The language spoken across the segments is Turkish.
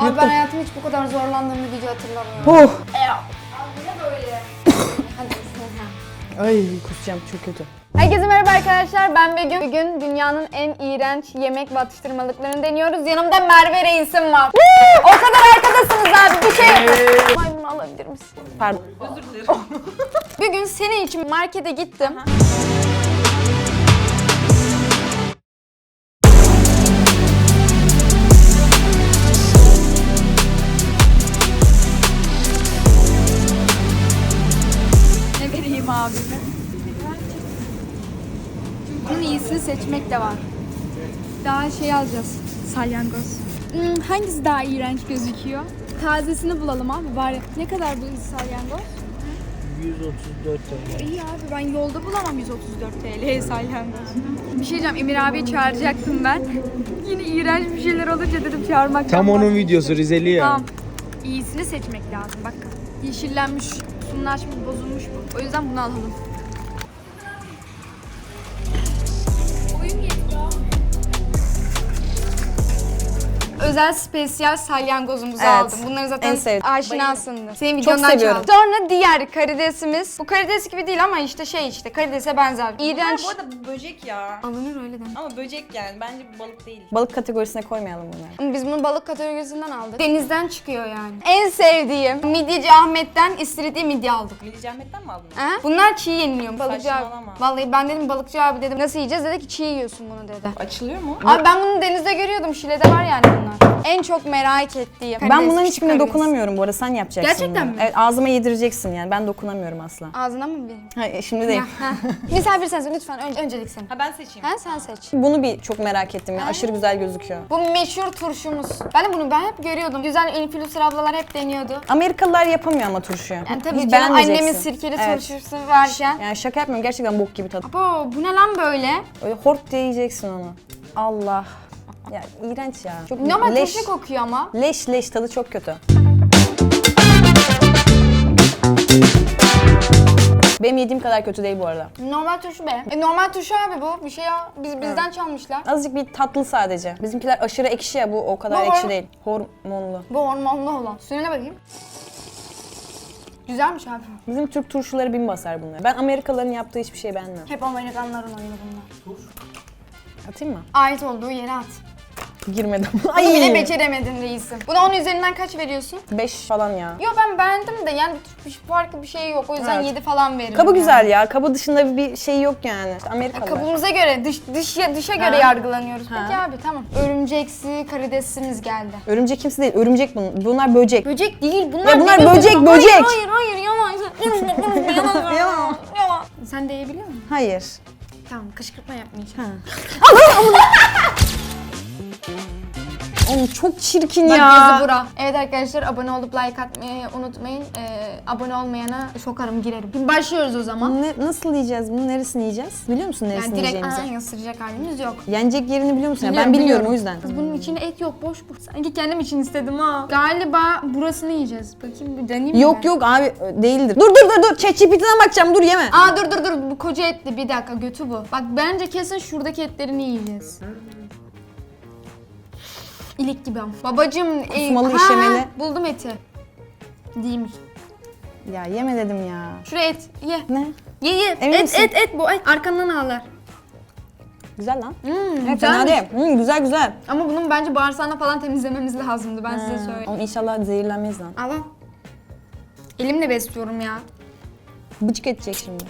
Abi ben hayatımda hiç bu kadar zorlandığım bir video hatırlamıyorum. Huh. Abi ne böyle? Hadi Ay kusacağım çok kötü. Herkese merhaba arkadaşlar ben Begüm. Bugün dünyanın en iğrenç yemek ve atıştırmalıklarını deniyoruz. Yanımda Merve Reis'im var. o kadar arkadasınız abi bir şey yapın. Ay bunu alabilir misin? Pardon. Bugün senin için markete gittim. Seçmek de var. Daha şey alacağız. Salyangoz. Hmm, hangisi daha iğrenç gözüküyor? Tazesini bulalım abi bari. Ne kadar bu salyangoz? 134 TL. İyi abi ben yolda bulamam 134 TL salyangoz. Bir şey diyeceğim Emir abi çağıracaktım ben. Yine iğrenç bir şeyler olunca dedim çağırmaktan Tam onun videosu Rizeli ya. Tamam. İyisini seçmek lazım bak. Yeşillenmiş, sunlaşmış, bozulmuş bu. O yüzden bunu alalım. Özel spesiyel salyangozumuzu Evet, aldım. Bunları zaten en sevdiğim. aşinasındır. Senin videondan seviyorum. çaldım. Sonra diğer karidesimiz. Bu karides gibi değil ama işte şey işte karidese benzer. İğrenç. Bu arada böcek ya. Alınır öyle deme. Ama böcek yani. Bence bu balık değil. Balık kategorisine koymayalım bunları. Biz bunu balık kategorisinden aldık. Denizden çıkıyor yani. En sevdiğim midyeci Ahmet'ten istiridye midye aldık. Melih Ahmet'ten mi aldın? Ha? Bunlar çiğ yeniliyor. Balıkçı abi. Saçmalama. Vallahi ben dedim balıkçı abi dedim nasıl yiyeceğiz dedi ki çiğ yiyorsun bunu dedi. Açılıyor mu? Abi ben bunu denizde görüyordum. Şile'de var yani bunlar. En çok merak ettiğim. Ben bunların hiçbirine karides. dokunamıyorum bu arada sen yapacaksın Gerçekten bunu. mi? Evet ağzıma yedireceksin yani ben dokunamıyorum asla. Ağzına mı vereyim? Hayır şimdi değil. Ha. Misafir sensin lütfen. Önce, öncelik senin. Ha ben seçeyim. Ha sen seç. Bunu bir çok merak ettim ya aşırı güzel gözüküyor. Bu meşhur turşumuz. Ben de bunu ben hep görüyordum. Güzel influencer ablalar hep deniyordu. Amerikalılar yapamıyor ama turşuyu. Yani tabii Hiç canım annemin sirkeli Evet. turşusu varken. Yani şaka yapmıyorum gerçekten bok gibi tadı. Abo bu ne lan böyle? Öyle hort diye yiyeceksin onu. Allah. Ya iğrenç ya. Çok Normal leş. turşu kokuyor ama. Leş leş tadı çok kötü. Benim yediğim kadar kötü değil bu arada. Normal turşu be. E, normal turşu abi bu. Bir şey ya. Biz, bizden çalmışlar. Azıcık bir tatlı sadece. Bizimkiler aşırı ekşi ya bu o kadar Bu hor- ekşi değil. Hormonlu. Bu hormonlu olan. Suyuna bakayım. Güzelmiş abi. Bizim Türk turşuları bin basar bunlar. Ben Amerikalıların yaptığı hiçbir şey beğenmem. Hep Amerikanların oyunu bunlar. Atayım mı? Ait olduğu yere at. Girmedim. Bunu bile beceremedin reisim. Buna 10 üzerinden kaç veriyorsun? 5 falan ya. Yo ben beğendim de yani bir farklı bir şey yok. O yüzden Evet. 7 falan veririm. Kabı yani. güzel ya. Kabı dışında bir şey yok yani. İşte Ya Amerikalılar. kabımıza göre, dış, dış, dışa göre Ha. yargılanıyoruz. Ha. Peki abi tamam. Örümceksi karidesimiz geldi. Örümcek kimse değil. Örümcek bunlar. Bunlar böcek. Böcek değil bunlar. Ya bunlar böcek, ürünü. böcek. Hayır hayır hayır yalan. Yalan. Yalan. Yalan. Sen de yiyebiliyor musun? Hayır. Tamam kışkırtma yapmayacağım. Oğlum çok çirkin Bak ya. gözü bura. Evet arkadaşlar abone olup like atmayı unutmayın. Ee, abone olmayana sokarım girerim. Şimdi başlıyoruz o zaman. Ne, nasıl yiyeceğiz bunu? Neresini yiyeceğiz? Biliyor musun neresini Yani direkt yiyeceğimizi? aa, ısıracak halimiz yok. Yenecek yerini biliyor musun? Biliyorum, ben bilmiyorum biliyorum. o yüzden. Kız bunun içinde et yok boş bu. Sanki kendim için istedim ha. Galiba burasını yiyeceğiz. Bakayım bir deneyeyim Yok ben? yok abi değildir. Dur dur dur dur. ChatGPT'den bakacağım dur yeme. Aa dur dur dur bu koca etli bir dakika götü bu. Bak bence kesin şuradaki etlerini yiyeceğiz. İlik gibi ama. Babacım. e, Kusmalı, ha, işemeli. Buldum eti. Değilmiş. Ya yeme dedim ya. Şuraya et ye. Ne? Ye ye. Emin et misin? et et bu et. Arkandan ağlar. Güzel lan. Hmm, Evet, fena değil. Hmm, güzel güzel. Ama bunun bence bağırsağını falan temizlememiz lazımdı ben size söyleyeyim. Ama inşallah zehirlenmeyiz lan. Al al. Elimle besliyorum ya. Bıçık edecek şimdi.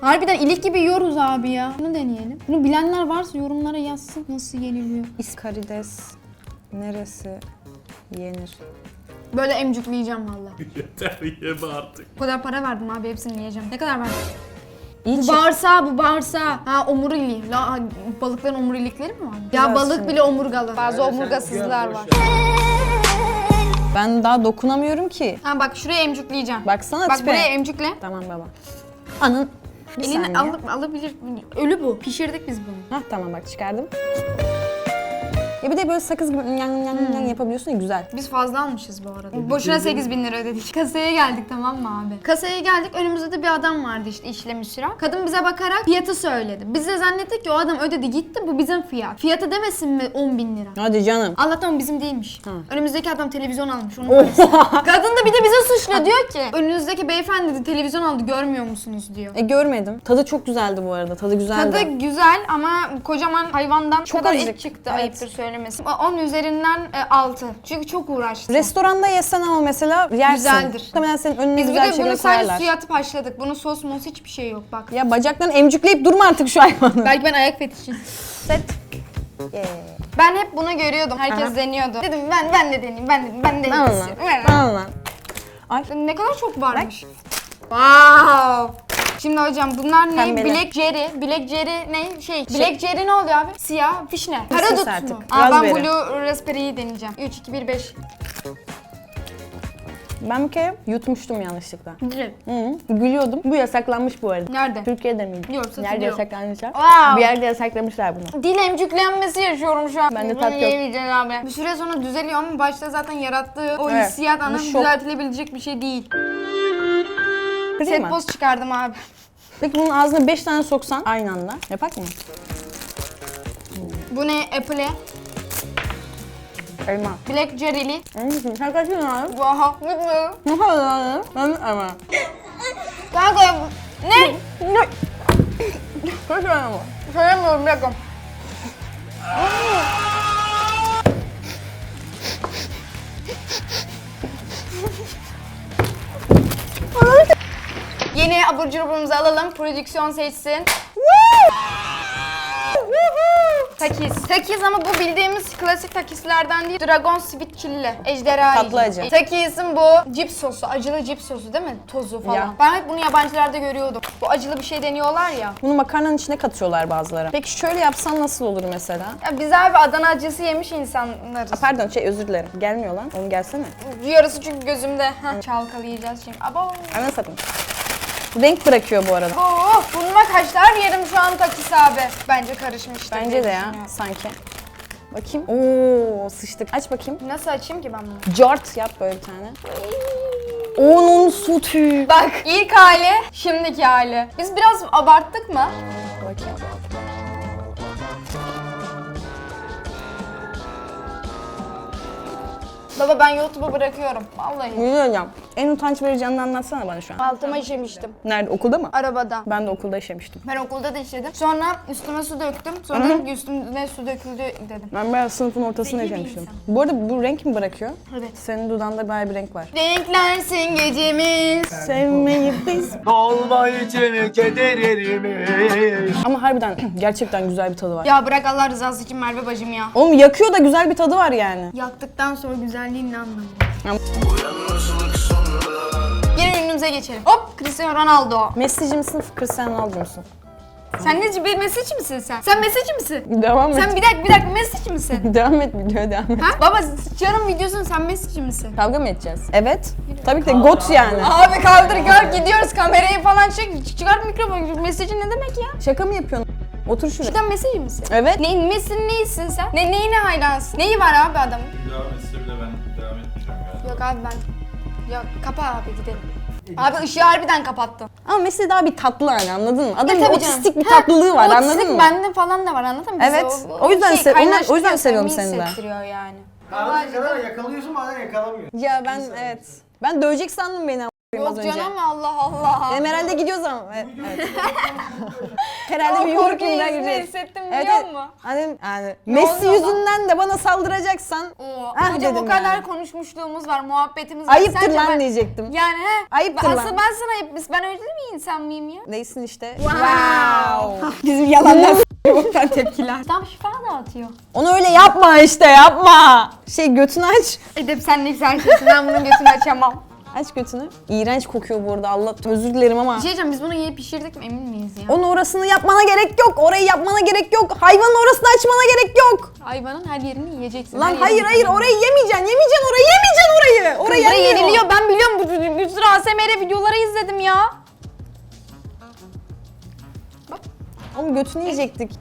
Harbiden ilik gibi yiyoruz abi ya. Bunu deneyelim. Bunu bilenler varsa yorumlara yazsın nasıl yeniliyor. İskarides neresi yenir? Böyle emcükleyeceğim valla. Yeter yeme artık. O kadar para verdim abi hepsini yiyeceğim. Ne kadar verdin? İyi Bu çık. bağırsağı bu bağırsağı. Ha omurili. La, balıkların omurilikleri mi var? Ya Biraz balık şimdi. bile omurgalı. Bazı omurgasızlar var. Ben daha dokunamıyorum ki. Ha bak şuraya emcükleyeceğim. Baksana Bak tipe. buraya emcükle. Tamam baba. Anın. Bir Elini saniye. alıp alabilir. Ölü bu. Pişirdik biz bunu. Hah tamam bak çıkardım. Ya bir de böyle sakız gibi yan yan yan yan yapabiliyorsun ya güzel. Biz fazla almışız bu arada. Boşuna 8000 bin lira ödedik. Kasaya geldik tamam mı abi? Kasaya geldik önümüzde de bir adam vardı işte işlem işlem. Kadın bize bakarak fiyatı söyledi. Biz de zannettik ki o adam ödedi gitti bu bizim fiyat. Fiyatı demesin mi 10 bin lira? Hadi canım. Allah'tan bizim değilmiş. Önümüzdeki adam televizyon almış onun parası. Kadın da bir de bize suçlu diyor ki önünüzdeki beyefendi de televizyon aldı görmüyor musunuz diyor. E görmedim. Tadı çok güzeldi bu arada. Tadı güzeldi. Tadı güzel ama kocaman hayvandan Çok kadar azıcık, et çıktı evet. ayıptır söylemesi. 10 üzerinden 6. Çünkü çok uğraştım. Restoranda yesen ama mesela yersin. Güzeldir. Muhtemelen senin önüne Biz bir güzel de bunu sadece koyarlar. suya atıp haşladık. Bunun sos mos hiçbir şey yok bak. Ya bacaklarını emcükleyip durma artık şu hayvanı. Belki ben ayak fetişim. Set. Ben hep bunu görüyordum. Herkes deniyordu. Dedim ben ben de deneyeyim. Ben de ben de Al lan. istiyorum. Ver. Al lan. Ne kadar çok varmış. Wow. Şimdi hocam bunlar ne? Pembeli. Black Jerry. Black Jerry ne? Şey. Black Jerry ne oluyor abi? Siyah. Fişne. Karadut artık. mu? Aa, ben Raspberry. Blue Raspberry'yi deneyeceğim. 3, 2, 1, 5. Ben bir kere yutmuştum yanlışlıkla. Direkt. Hı, gülüyordum. Bu yasaklanmış bu arada. Nerede? Türkiye'de miydi? Yok, satılıyor. Nerede yasaklanmışlar? Wow. Bir yerde yasaklamışlar bunu. Dil emcüklenmesi yaşıyorum şu an. Ben de Bunu tat yok. yiyemeyeceğiz abi. Bir süre sonra düzeliyor ama başta zaten yarattığı o Evet. hissiyat Bu şok. düzeltilebilecek bir şey değil. Kırayım Set mı? poz çıkardım abi. Peki bunun ağzına 5 tane soksan aynı anda yapak mı? Bu ne? Apple. Elma. Black Jerry'li. Hı, Sen kaç gün aldın? Vaha. Mutlu. Ne kadar aldın? Ben ama. Kanka ne? Ne? Kaç tane var? Söylemiyorum bir dakika. Yeni abur cuburumuzu alalım. Prodüksiyon seçsin. Takis. Takis ama bu bildiğimiz klasik takislerden değil. Dragon Sweet Chili. Ejderha Tatlı acı. Takis'in bu cips sosu. Acılı cips sosu değil mi? Tozu falan. Ya. Ben hep bunu yabancılarda görüyordum. Bu acılı bir şey deniyorlar ya. Bunu makarnanın içine katıyorlar bazıları. Peki şöyle yapsan nasıl olur mesela? Ya biz abi Adana acısı yemiş insanlarız. Pardon şey özür dilerim. Gelmiyor lan. Onu gelsene. Yarısı çünkü gözümde. Heh, Çalkalayacağız şimdi. Abo. Satayım. Renk bırakıyor bu arada. Oo, bununla kaçlar yerim şu an takis abi. Bence karışmıştır. Bence diye de ya düşünüyorum. sanki. Bakayım. Oo sıçtık. Aç bakayım. Nasıl açayım ki ben bunu? Cart yap böyle bir tane. Onun sütü. Bak ilk hali, şimdiki hali. Biz biraz abarttık mı? Bakayım. Baba ben YouTube'u bırakıyorum. Vallahi. Bilmiyorum. En utanç verici anını anlatsana bana şu an. Altıma işemiştim. Nerede? Okulda mı? Arabada. Ben de okulda işemiştim. Ben okulda da işledim. Sonra üstüme su döktüm. Sonra dedim ki üstüme su döküldü dedim. Ben bayağı sınıfın ortasında Zeki bir insan. Bu arada bu renk mi bırakıyor? Evet. Senin dudağında bayağı bir renk var. Renklensin gecemiz. Sevmeyi biz. Dolma için kederimi. Ama harbiden gerçekten güzel bir tadı var. Ya bırak Allah rızası için Merve bacım ya. Oğlum yakıyor da güzel bir tadı var yani. Yaktıktan sonra güzelliğin ne anlamı? Ama- Yeni ünlümüze geçelim. Hop Cristiano Ronaldo. Messi'ci misin, Cristiano Ronaldo musun? Sen ne bir Messi'ci misin sen? Sen Messi'ci misin? Devam et. Sen bir dakika bir dakika Messi'ci misin? Devam et videoya devam et. ha? Baba canım videosun sen Messi'ci misin? Kavga mı edeceğiz? Evet. Tabii ki de got yani. Abi kaldır kalk gidiyoruz kamerayı falan çek. Çıkart mikrofonu. Messi'ci ne demek ya? Şaka mı yapıyorsun? Otur şuraya. Cidden Messi'ci misin? Evet. Ne, Messi'nin neyisin sen? Ne, neyine hayransın? Neyi var abi adamın? Devam etse bile ben devam etmeyeceğim galiba. Yok abi ben... Ya kapa abi gidelim. Abi ışığı harbiden kapattım. Ama Messi daha bir tatlı hani anladın mı? Adamın Ya tabii otistik canım. bir Ha, tatlılığı var otistik anladın mı? bende falan da var anladın mı? Bize Evet. O yüzden ondan- o yüzden kaynaştırıyor, seviyorum samimi seni de. hissettiriyor yani. Bazı kadar yakalıyorsun bazen yakalamıyorsun. Ya ben evet. Ben dövecek sandım beni a**ayım az Yok önce. canım Allah Allah. Benim herhalde gidiyoruz ama. Evet. evet. herhalde bir yüzünden yüzüne gideceğiz. hissettim biliyor musun? Hani, yani Messi oluyor lan? yüzünden de bana saldıracaksan Oo, Ah hocam o dedim kadar yani. konuşmuşluğumuz var, muhabbetimiz var. ayıptır Sence lan ben- diyecektim. Yani he. Ayıptır ben, lan. Ben sana ayıp, ben öyle bir insan mıyım ya? Neysin işte. Wow. Bizim yalanlar s***yoktan tepkiler. Tam şifa dağıtıyor. Onu öyle yapma işte yapma. Şey götünü aç. Edep sen ne güzel şeysin, ben bunun götünü açamam. Aç götünü. İğrenç kokuyor bu arada Allah özür dilerim ama. Bir şey diyeceğim, biz bunu yiyip pişirdik mi emin miyiz ya? Onun orasını yapmana gerek yok. Orayı yapmana gerek yok. Hayvanın orasını açmana gerek yok. Hayvanın her yerini yiyeceksin. Lan her hayır yerini hayır orayı yemeyeceksin. Yemeyeceksin orayı. Yemeyeceksin orayı. Orayı Kızlara yenmiyor. yeniliyor, ben biliyorum bu bir sürü ASMR videoları izledim ya. Oğlum götünü yiyecektik.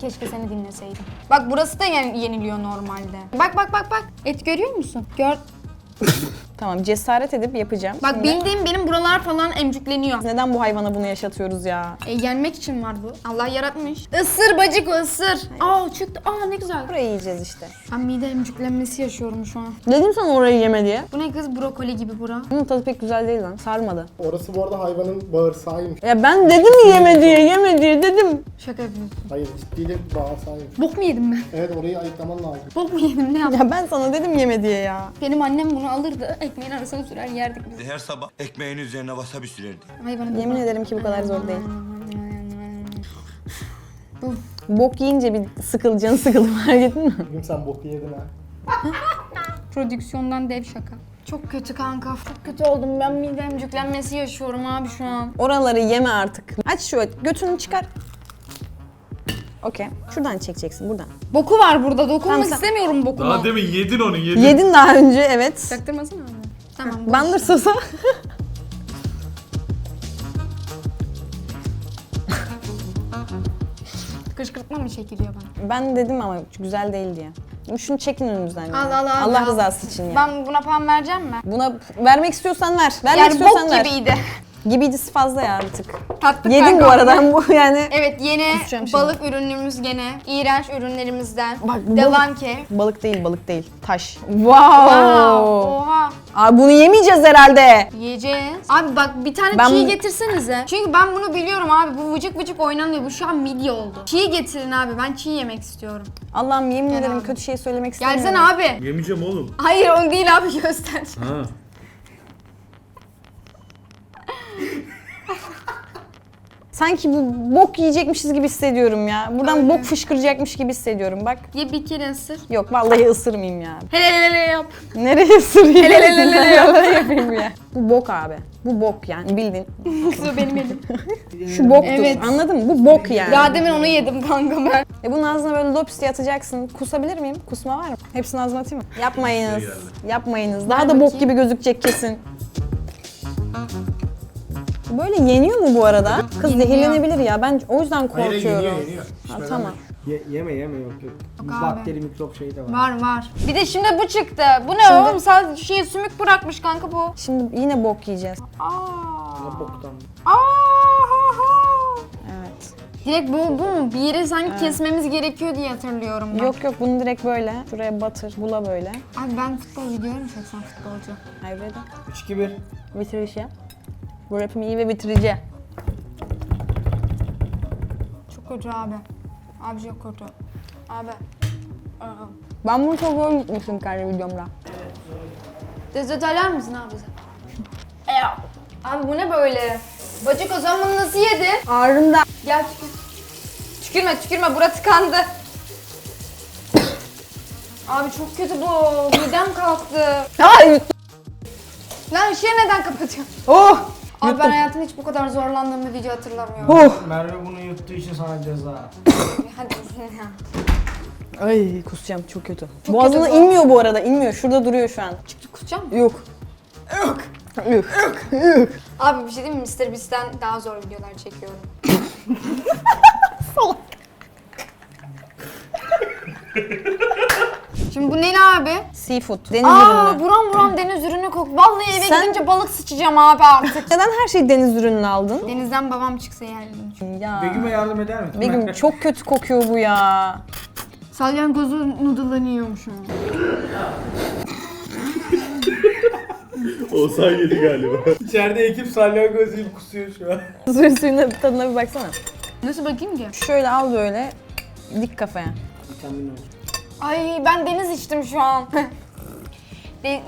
Keşke seni dinleseydim. Bak burası da yen- yeniliyor normalde. Bak bak bak bak. Et görüyor musun? Gör. Tamam cesaret edip yapacağım. Bak Şimdi bildiğim benim buralar falan emcükleniyor. neden bu hayvana bunu yaşatıyoruz ya? E, yenmek için var bu. Allah yaratmış. Isır bacık ısır. Aa çıktı. Aa ne güzel. Burayı yiyeceğiz işte. Ben mide emcüklenmesi yaşıyorum şu an. Dedim sana orayı yeme diye. Bu ne kız brokoli gibi bura. Bunun tadı pek güzel değil lan. Sarmadı. Orası bu arada hayvanın bağırsağıymış. Ya ben dedim yeme diye, yeme diye dedim. Şaka yapıyorsun. Hayır ciddi de bağırsağıymış. Bok mu yedim ben? Evet orayı ayıklaman lazım. Bok mu yedim ne yaptım? Ya ben sana dedim yeme diye ya. Benim annem bunu alırdı. Ekmeğin arasına sürer yerdik biz. Her sabah ekmeğin üzerine wasabi sürerdi. Hayvanı Yemin ederim ki bu kadar zor değil. Bok yiyince bir sıkıl, canı sıkıldı fark ettin mi? Bugün sen boku yedin ha. Prodüksiyondan dev şaka. Çok kötü kanka. Çok kötü oldum. Ben mide emcüklenmesi yaşıyorum abi şu an. Oraları yeme artık. Aç şu götünü çıkar. Okey. Şuradan çekeceksin, buradan. Boku var burada. Dokunmak Tamam, sen- istemiyorum bokuna. Daha demin yedin onu yedin. Yedin daha önce, evet. Çaktırmasana abi. Tamam. boş. Bandır sosa. Kışkırtma mı çekiliyor bana? Ben dedim ama güzel değil diye. Şunu çekin önünüzden. ya. Al, al, al, Allah al. rızası için ya. Ben buna puan vereceğim mi? Buna vermek istiyorsan ver. Vermek Yani istiyorsan bok ver. gibiydi. Gibiydi fazla ya bir tık. Tatlı Yedim bu arada bu yani. Evet yeni Kusacağım şimdi. balık ürünümüz gene. İğrenç ürünlerimizden. Bak, bu Devam ki. Balık değil, balık değil. Taş. Wow. Aa, oha. Abi bunu yemeyeceğiz herhalde. Yiyeceğiz. Abi bak bir tane Ben- çiğ getirsenize. Çünkü ben bunu biliyorum abi. Bu vıcık vıcık oynanıyor. Bu şu an midye oldu. Çiğ getirin abi. Ben çiğ yemek istiyorum. Allah'ım yemin Gel ederim abi. kötü şey söylemek istemiyorum. Gelsene abi. Yemeyeceğim oğlum. Hayır onu değil abi göster. Ha. Sanki bu bok yiyecekmişiz gibi hissediyorum ya. Buradan Öyle. bok fışkıracakmış gibi hissediyorum. Bak. Ye bir kere ısır. Yok vallahi ısırmayayım ya. Hele hele hele yap. Nereye ısırayım? Hele hele hele yap. Nereye yapayım ya? Bu bok abi. Bu bok yani bildiğin. Kız o benim elim. Şu boktur. Evet. Anladın mı? Bu bok yani. Daha demin onu yedim kanka ben. E bunun ağzına böyle lops diye atacaksın. Kusabilir miyim? Kusma var mı? Hepsini ağzıma atayım mı? Yapmayınız. Yapmayınız. Daha da bok gibi gözükecek kesin. Böyle yeniyor mu bu arada? Kız Yeniliyor. zehirlenebilir ya. Ben o yüzden Hayır korkuyorum. yeniyor yeniyor. Ha, tamam. Ye, yeme yeme yok yok. abi. Bakteri mikrop şeyi de var. Var var. Bir de şimdi bu çıktı. Bu ne Şimdi- oğlum? Sadece şey sümük bırakmış kanka bu. Şimdi yine bok yiyeceğiz. Aa. Ne boktan. Aa. Evet. Direkt bu, bu mu? Bir yere sanki kesmemiz gerekiyor diye hatırlıyorum ben. Yok yok bunu direkt böyle. Şuraya batır. Bula böyle. Abi ben futbol mu çeksem futbolcu? Hayır de. 3-2-1. Bitiriş yap. Bu rapim iyi ve bitirici. Çok kötü abi. Abi çok kötü. Abi. Aa. Ben bunu çok zor gitmişim kendi videomda. Dezeterler misin abi bize? Eya. Abi bu ne böyle? Bacık o zaman bunu nasıl yedin? Ağrımda. Gel tükür. Tükürme tükürme bura tıkandı. Abi çok kötü bu. Midem kalktı. Ay! Lan ışığı neden kapatıyorsun? Oh! Abi ben hayatımda hiç bu kadar zorlandığım bir video hatırlamıyorum. Oh! Merve bunu yuttuğu için sana ceza. Hadi ya. Ay kusacağım çok kötü. Çok Boğazına kötü bu. inmiyor bu arada inmiyor. Şurada duruyor şu an. Çıktı kusacağım mı? Yok. Yok. Yok. Yok. Abi bir şey diyeyim mi? Mr. Beast'ten daha zor videolar çekiyorum. Şimdi bu ne abi? Seafood. Deniz Aa ürünü. buram buram deniz ürünü kok. Vallahi eve Sen- gidince balık sıçacağım abi artık. Neden her şeyi deniz ürününü aldın? Denizden babam çıksa yerdim. Ya. Begüm'e yardım eder misin? Begüm çok kötü kokuyor bu ya. Salyangozu noodle'larını yiyorum şu an. Olsan yedi galiba. İçeride ekip salyangoz yiyip kusuyor şu an. Suyun suyuna tadına bir baksana. Nasıl bakayım ki? Şöyle al böyle. Dik kafaya. Vitamin olur. Ay ben deniz içtim şu an. De-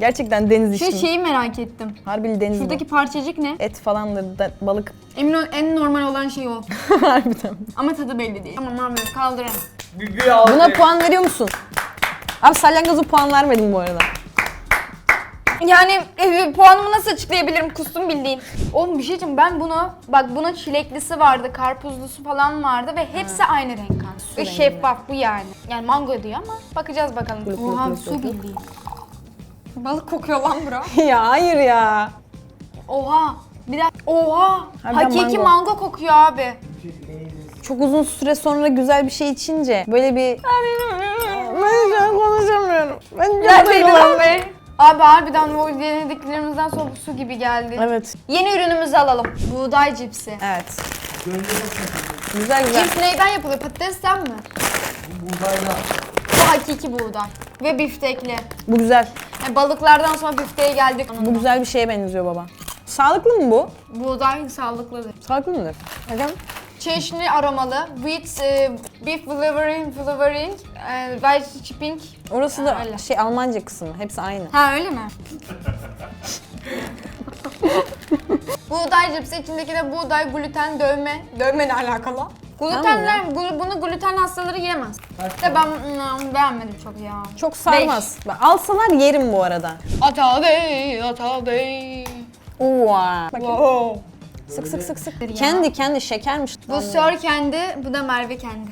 Gerçekten deniz şu içtim. şeyi merak ettim. Harbili deniz Şuradaki bu. parçacık ne? Et falandır, da, balık. Emin ol en normal olan şey o. Harbiden. Ama tadı belli değil. Tamam abi kaldırın. Buna puan veriyor musun? Abi salyangoza puan vermedim bu arada. Yani e, puanımı nasıl açıklayabilirim? Kustum bildiğin. Oğlum bir şey diyeceğim ben bunu bak bunun çileklisi vardı, karpuzlusu falan vardı ve hepsi aynı renk kan. Ve rengi şeffaf bu yani. Yani mango diyor ama bakacağız bakalım. Oha su kuluk. bildiğin. Balık kokuyor lan bura. ya hayır ya. Oha. Bir dakika. Oha. Harbiden Hakiki mango. mango. kokuyor abi. Çok uzun süre sonra güzel bir şey içince böyle bir... Ben şu an konuşamıyorum. Ben çok lan duygulandım. be? Abi harbiden o denediklerimizden sonra su gibi geldi. Evet, Yeni ürünümüzü alalım. Buğday cipsi. evet. Güzel güzel. Cips neyden yapılıyor? Patatesten mi? Buğdaydan. Bu hakiki buğday. Ve biftekli. Bu güzel. Yani balıklardan sonra bifteye geldik. Bu güzel bir şeye benziyor baba. Sağlıklı mı bu? Buğday sağlıklıdır. Sağlıklı mıdır? Bakın. Çeşni aromalı. With e, beef flavoring, flavoring, e, white chipping. Orası da Öyle. şey Almanca kısmı. Hepsi aynı. Ha öyle mi? buğday cipsi içindeki de buğday, gluten, dövme. Dövme ne alakalı? Glutenler, glu- bunu gluten hastaları yiyemez. De ben mm, beğenmedim çok ya. Çok sarmaz. Bak, Alsalar yerim bu arada. Ata bey, ata bey. Bakın. Wow. Sık sık sık sık. Ya. Kendi kendi şekermiş. Bu Sör kendi, bu da Merve kendi.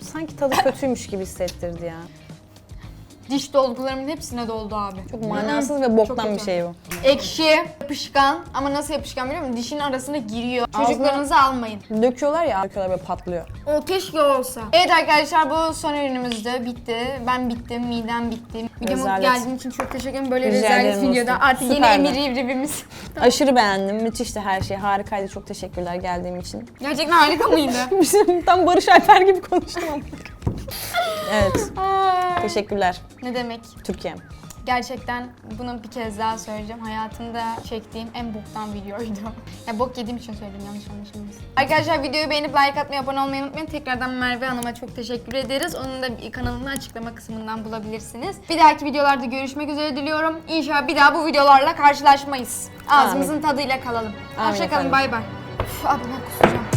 Sanki tadı kötüymüş gibi hissettirdi ya. Diş dolgularımın hepsine doldu abi. Çok manasız ve boktan bir kötü. şey bu. Ekşi, yapışkan ama nasıl yapışkan biliyor musun? Dişin arasına giriyor. Çocuklarınızı almayın. Döküyorlar ya, döküyorlar böyle patlıyor. O keşke olsa. Evet arkadaşlar bu son ürünümüz de bitti. Ben bittim, midem bitti. Videoma Rezalet. geldiğin için çok teşekkür ederim. Böyle Rica rezalet ederim videoda dostum. artık yeni Süperdi. emir rivrimiz. Aşırı beğendim. Müthişti her şey. Harikaydı. Çok teşekkürler geldiğim için. Gerçekten harika mıydı? Tam Barış Alper gibi konuştum ama. Evet. Teşekkürler ne demek? Türkiye'm. Gerçekten bunu bir kez daha söyleyeceğim. Hayatımda çektiğim en boktan videoydu. ya bok yediğim için söyledim yanlış anlaşılmasın. Arkadaşlar videoyu beğenip like atmayı, abone olmayı unutmayın. Tekrardan Merve Hanım'a çok teşekkür ederiz. Onun da kanalını açıklama kısmından bulabilirsiniz. Bir dahaki videolarda görüşmek üzere diliyorum. İnşallah bir daha bu videolarla karşılaşmayız. Ağzımızın tadıyla kalalım. Hoşçakalın, efendim. bay bay. Üf, ben kusacağım.